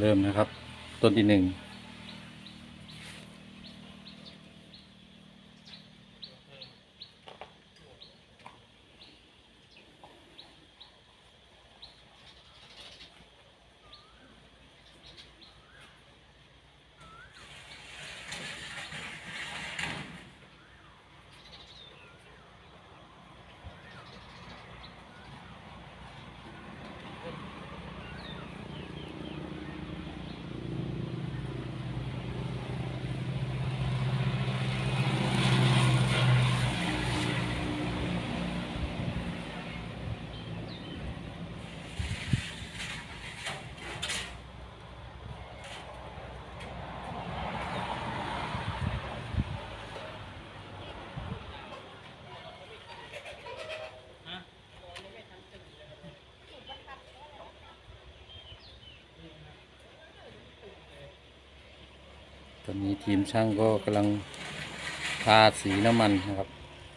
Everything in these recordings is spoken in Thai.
เริ่มนะครับ ต้นที่หนึ่ง อนนี้ทีมช่างก็กำลังทาสีน้ำมันนะครับ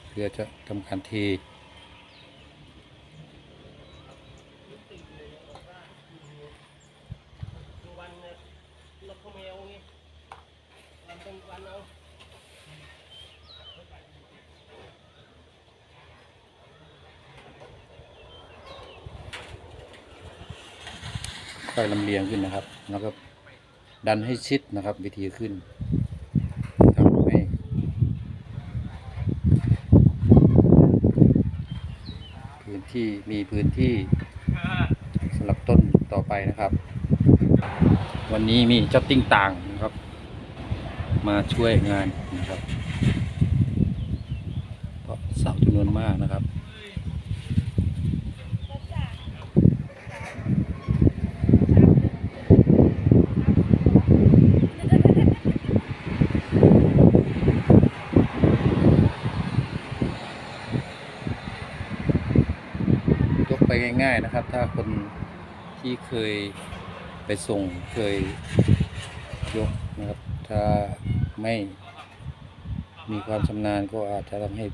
เพื่อจะทำการเทวันเนี่ยรถเขาไม่เอาไงวันเป็นวันเอาค่อยลำเลียงขึ้นนะครับแล้วก็ ดันให้ชิดนะครับ วิธีขึ้นทำให้พื้นที่มีพื้นที่สำหรับต้นต่อไปนะครับ วันนี้มีเจ้าติ้งต่างนะครับ มาช่วยงานนะครับเพราะเสาจำนวนมากนะครับ ง่ายนะครับ ถ้าคนที่เคยไปส่งเคยยกนะครับ ถ้าไม่มีความชำนาญก็อาจจะทำให้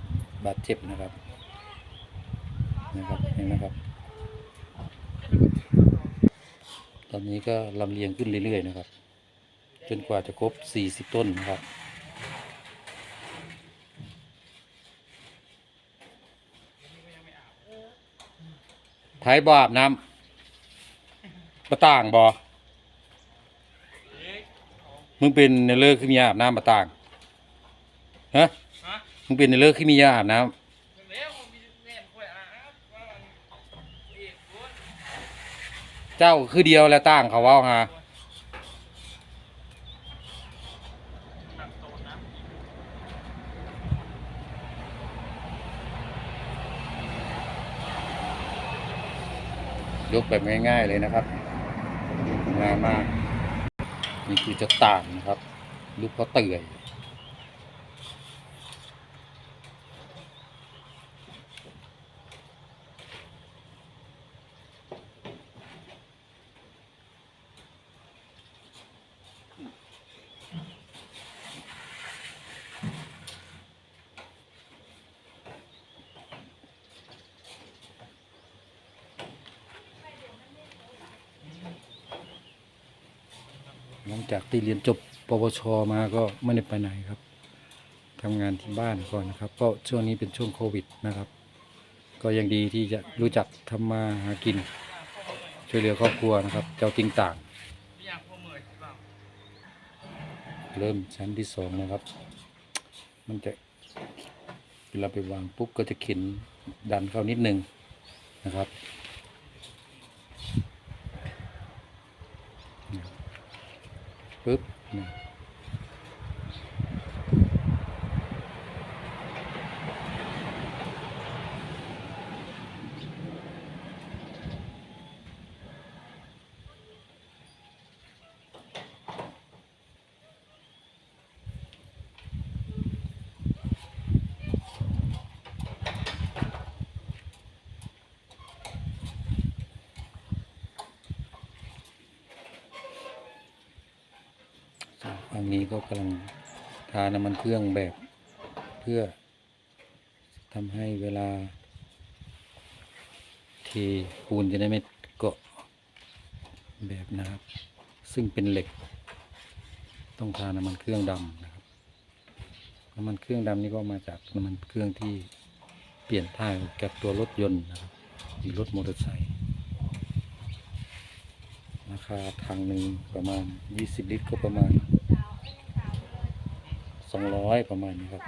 บาดเจ็บนะครับนะครับเห็นนะครับ ตอนนี้ก็ลำเลียงขึ้นเรื่อยๆนะครับ จนกว่าจะครบ 40 ต้นนะครับ ไผบ่อาบน้ำประต่างบอมึงเป็นในเลิกขึ้นมียาอาบน้ำประต่างฮะมึงเป็นในเลิกขึ้นมียาอาบน้ำเจ้าคือเดียวแล้วต่างเขาว่าฮะ ตัดโซนนะ ยกแบบง่าย ๆเลยนะครับง่ายมาก นี่คือจะต่างนะครับ ลูกเขาเตื่อย หลังจากที่เรียนจบปวชมาก็ไม่ได้ไปไหนครับทำงานที่บ้านก่อนนะครับเพราะช่วงนี้เป็นช่วงโควิดนะครับ ก็ยังดีที่จะรู้จักทำมาหากิน ช่วยเหลือครอบครัวนะครับ เจ้าติงต่างเหมื่อยใช่เปล่าเริ่มชั้นที่สองนะครับ มันจะเวลาไปวางปุ๊บก็จะเข็นดันเข้านิดนึงนะครับ ปุ๊บนี่ ฝั่งนี้ก็กำลังทาน้ำมันเครื่องแบบเพื่อทำให้เวลาเทปูนจะได้ไม่เกาะแบบนะครับ ซึ่งเป็นเหล็ก ต้องทาน้ำมันเครื่องดำนะครับน้ำมันเครื่องดำนี่ก็มาจากน้ำมันเครื่องที่เปลี่ยนถ่ายกับตัวรถยนต์นะครับหรือรถมอเตอร์ไซค์ราคาทางหนึ่งประมาณ 20 ลิตรก็ประมาณ องร้อยประมาณนี้ครับ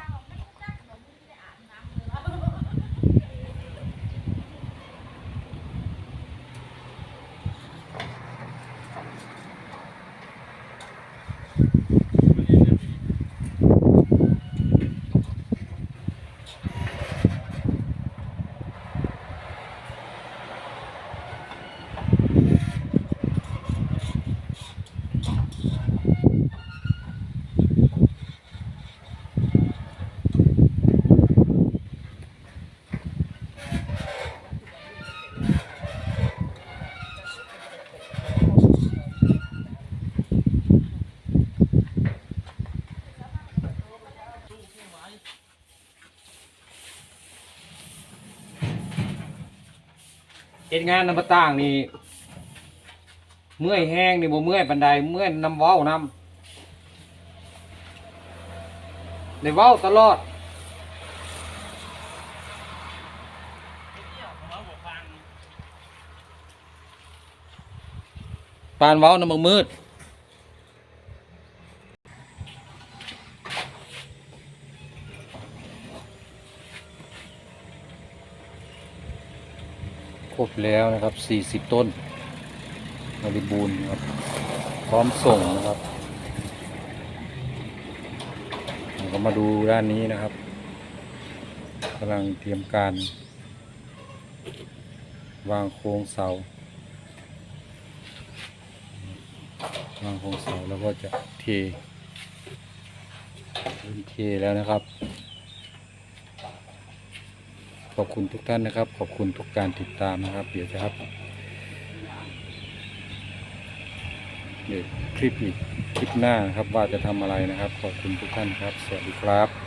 ฮ็ดงานน้ำต่างนี่เมื่อยแห้งนี่บ่เมื่อยปันใดเมื่อยน้ำเว้าน้ำได้เว้าตลอดปานเว้าน้ำมืด ครบแล้วนะครับ 40 ต้นบริบูรณ์ครับ พร้อมส่งนะครับเราก็มาดูด้านนี้นะครับกำลังเตรียมการ วางโครงเสา วางโครงเสาแล้วก็จะเทเริ่มเทแล้วนะครับ ขอบคุณทุกท่านนะครับ ขอบคุณทุกการติดตามนะครับ เดี๋ยวจะครับเดี๋ยวคลิปอีกคลิปหน้านะครับว่าจะทำอะไรนะครับ ขอบคุณทุกท่านครับ สวัสดีครับ